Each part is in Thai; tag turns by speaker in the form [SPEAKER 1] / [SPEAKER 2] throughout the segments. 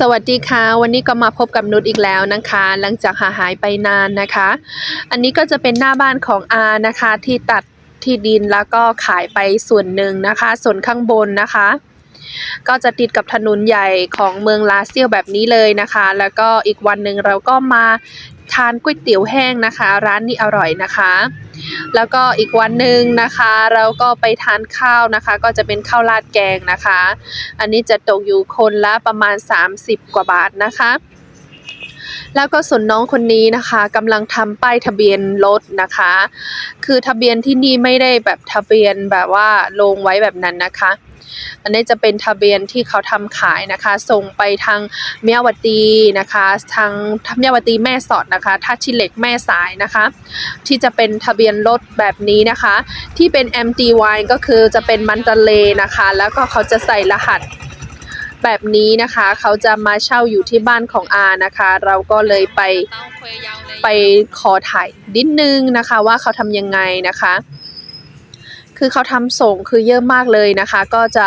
[SPEAKER 1] สวัสดีค่ะ วันนี้ก็มาพบกับนุชอีกแล้วนะคะ หลังจากหาหายไปนานนะคะ อันนี้ก็จะเป็นหน้าบ้านของอานะคะ ที่ตัดที่ดินแล้วก็ขายไปส่วนหนึ่งนะคะ ส่วนข้างบนนะคะ ก็จะติดกับถนนใหญ่ของเมืองลาเซียวแบบนี้เลยนะคะ แล้วก็อีกวันหนึ่งเราก็มา ทานก๋วยเตี๋ยวแห้งนะคะ ร้านนี้อร่อยนะคะ แล้วก็อีกวันหนึ่งนะคะ เราก็ไปทานข้าวนะคะ ก็จะเป็นข้าวราดแกงนะคะ อันนี้จะตกอยู่คนละประมาณ 30 กว่าบาทนะคะ แล้วก็ส่วนน้องคนนี้นะคะกำลังทำป้ายทะเบียนรถนะคะ คือทะเบียนที่นี่ไม่ได้แบบทะเบียนแบบว่าลงไว้แบบนั้นนะคะ อันนี้จะเป็นทะเบียนที่เขาทำขายนะคะ ส่งไปทางเมียวตีนะคะ ทางเมียวตีแม่สอดนะคะท่าชิเหล็กแม่สายนะคะ ที่จะเป็นทะเบียนรถแบบนี้นะคะ ที่เป็น MTY ก็คือจะเป็นมันตะเลนะคะ แล้วก็เขาจะใส่รหัส แบบนี้นะคะ เขาจะมาเช่าอยู่ที่บ้านของอานะคะ เราก็เลยไปไปขอถ่ายนิดนึงนะคะ ว่าเขาทำยังไงนะคะ คือเขาทำส่งคือเยอะมากเลยนะคะ ก็จะ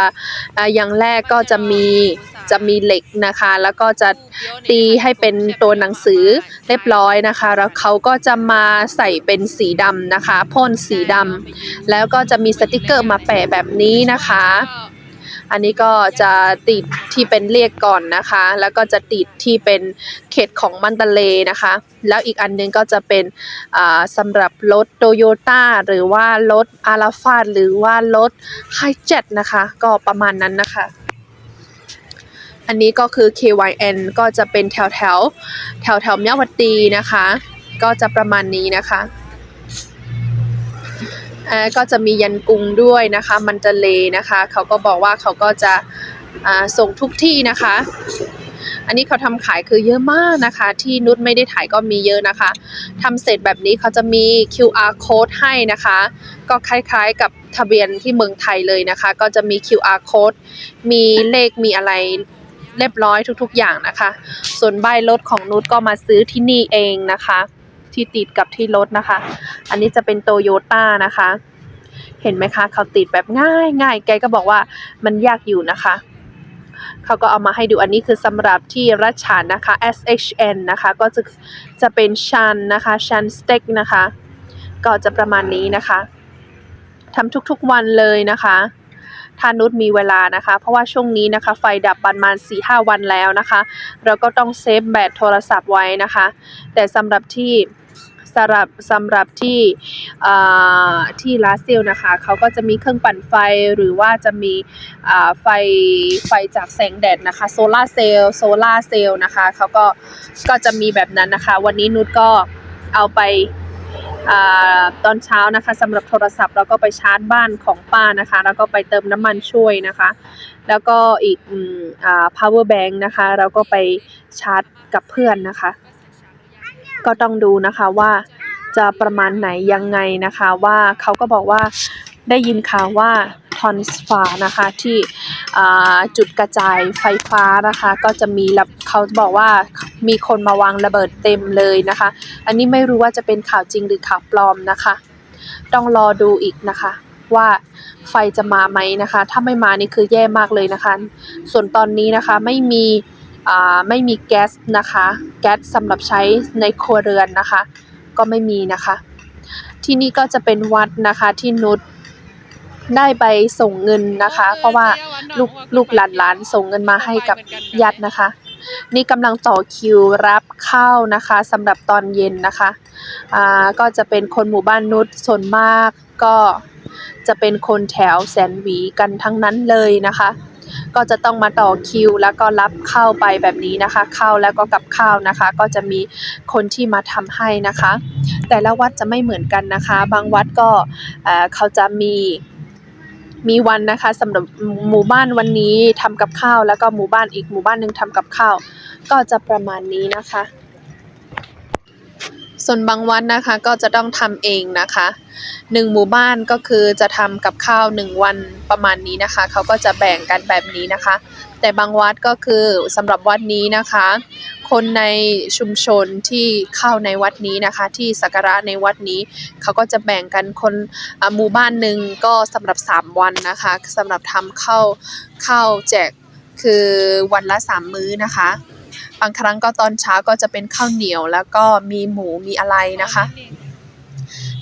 [SPEAKER 1] อ่าอย่างแรกก็จะมีจะมีเหล็กนะคะ แล้วก็จะตีให้เป็นตัวหนังสือเรียบร้อยนะคะ แล้วเขาก็จะมาใส่เป็นสีดำนะคะพ่นสีดำแล้วก็จะมีสติกเกอร์มาแปะแบบนี้นะคะ อันนี้ก็จะติดที่เป็นเลขก่อนนะคะ แล้วก็จะติดที่เป็นเขตของมันตะเลนะคะ แล้วอีกอันหนึงก็จะเป็นสำหรับรถโตโยต้าหรือว่ารถอาราฟาดหรือว่ารถไฮเจ็ตนะคะ ก็ประมาณนั้นนะคะอันนี้ก็คือ KYN ก็จะเป็นแถวแถวแถวแถวเมียวตีนะคะ ก็จะประมาณนี้นะคะ ก็จะมียันกรุงด้วยนะคะ มันจะเลนะคะ เขาก็บอกว่าเขาก็จะส่งทุกที่นะคะ อันนี้เขาทำขายคือเยอะมากนะคะ ที่นุชไม่ได้ถ่ายก็มีเยอะนะคะทำเสร็จแบบนี้เขาจะมี QR code ให้นะคะ ก็คล้ายๆกับทะเบียนที่เมืองไทยเลยนะคะ ก็จะมี QR code มีเลขมีอะไรเรียบร้อยทุกๆอย่างนะคะ ส่วนใบรถของนุชก็มาซื้อที่นี่เองนะคะ ที่ติดกับที่รถนะคะ อันนี้จะเป็นโตโยต้านะคะ เห็นไหมคะ เขาติดแบบง่ายง่ายแกก็บอกว่ามันยากอยู่นะคะ เขาก็เอามาให้ดูอันนี้คือสำหรับที่รัชานนะคะ SHN นะคะ ก็จะจะเป็นชันนะคะชันสเต็กนะคะ ก็จะประมาณนี้นะคะทำทุกๆวันเลยนะคะ ถ้านุชมีเวลานะคะ เพราะว่าช่วงนี้นะคะ ไฟดับประมาณ 4-5 วันแล้วนะคะ เราก็ต้องเซฟแบตโทรศัพท์ไว้นะคะ แต่สำหรับที่สำหรับสำหรับที่ที่ลาเซลนะคะเขาก็จะมีเครื่องปั่นไฟหรือว่าจะมีไฟไฟจากแสงแดดนะคะโซลาเซลล์โซลาเซลล์นะคะเขาก็ก็จะมีแบบนั้นนะคะ วันนี้นุชก็เอาไป ตอนเช้านะคะสำหรับโทรศัพท์เราก็ไปชาร์จบ้านของป้านะคะ แล้วก็ไปเติมน้ำมันช่วยนะคะ แล้วก็อีกอ่า power bank นะคะ เราก็ไปชาร์จกับเพื่อนนะคะ ก็ต้องดูนะคะว่าจะประมาณไหนยังไงนะคะ ว่าเขาก็บอกว่าได้ยินข่าวว่าทอนสฟานะคะที่จุดกระจายไฟฟ้านะคะ ก็จะมีเขาบอกว่า มีคนมาวางระเบิดเต็มเลยนะคะ อันนี้ไม่รู้ว่าจะเป็นข่าวจริงหรือข่าวปลอมนะคะ ต้องรอดูอีกนะคะว่าไฟจะมาไหมนะคะ ถ้าไม่มานี่คือแย่มากเลยนะคะ ส่วนตอนนี้นะคะไม่มีไม่มีแก๊สนะคะ แก๊สสำหรับใช้ในครัวเรือนนะคะ ก็ไม่มีนะคะ ที่นี่ก็จะเป็นวัดนะคะที่นุชได้ไปส่งเงินนะคะ เพราะว่าลูกลูกหลานๆส่งเงินมาให้กับญาตินะคะ นี่กำลังต่อคิวรับข้าวนะคะสำหรับตอนเย็นนะคะอ่าก็จะเป็นคนหมู่บ้านนุชส่วนมากก็จะเป็นคนแถวแสนหวีกันทั้งนั้นเลยนะคะ ก็จะต้องมาต่อคิวแล้วก็รับข้าวไปแบบนี้นะคะข้าวแล้วก็กับข้าวนะคะ ก็จะมีคนที่มาทำให้นะคะ แต่ละวัดจะไม่เหมือนกันนะคะ บางวัดก็เอ่อเขาจะมี มีวันนะคะสำหรับหมู่บ้านวันนี้ทำกับข้าว แล้วก็หมู่บ้านอีกหมู่บ้านหนึ่งทำกับข้าว ก็จะประมาณนี้นะคะ ส่วนบางวันนะคะก็จะต้องทำเองนะคะหนึ่งหมู่บ้านก็คือจะทำกับข้าวหนึ่งวันประมาณนี้นะคะ เขาก็จะแบ่งกันแบบนี้นะคะ แต่บางวัดก็คือสำหรับวัดนี้นะคะ คนในชุมชนที่เข้าในวัดนี้นะคะ ที่สักการะในวัดนี้ เขาก็จะแบ่งกันคนหมู่บ้านหนึ่งก็สำหรับ 3 วันนะคะสำหรับทำข้าวข้าวแจกคือวันละสามมื้อนะคะ บางครั้งก็ตอนเช้าก็จะเป็นข้าวเหนียว แล้วก็มีหมูมีอะไรนะคะ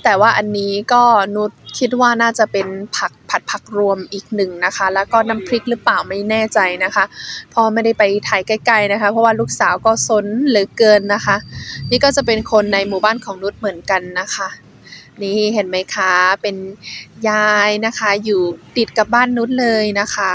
[SPEAKER 1] แต่ว่าอันนี้ก็นุชคิดว่าน่าจะเป็นผักผัดผักรวมอีกหนึ่งนะคะ แล้วก็น้ำพริกหรือเปล่าไม่แน่ใจนะคะเพอไม่ได้ไปถ่ายใกล้ๆนะคะ เพราะว่าลูกสาวก็ซนเหลือเกินนะคะ นี่ก็จะเป็นคนในหมู่บ้านของนุชเหมือนกันนะคะนี่เห็นไหมคะ เป็นยายนะคะ อยู่ติดกับบ้านนุชเลยนะคะ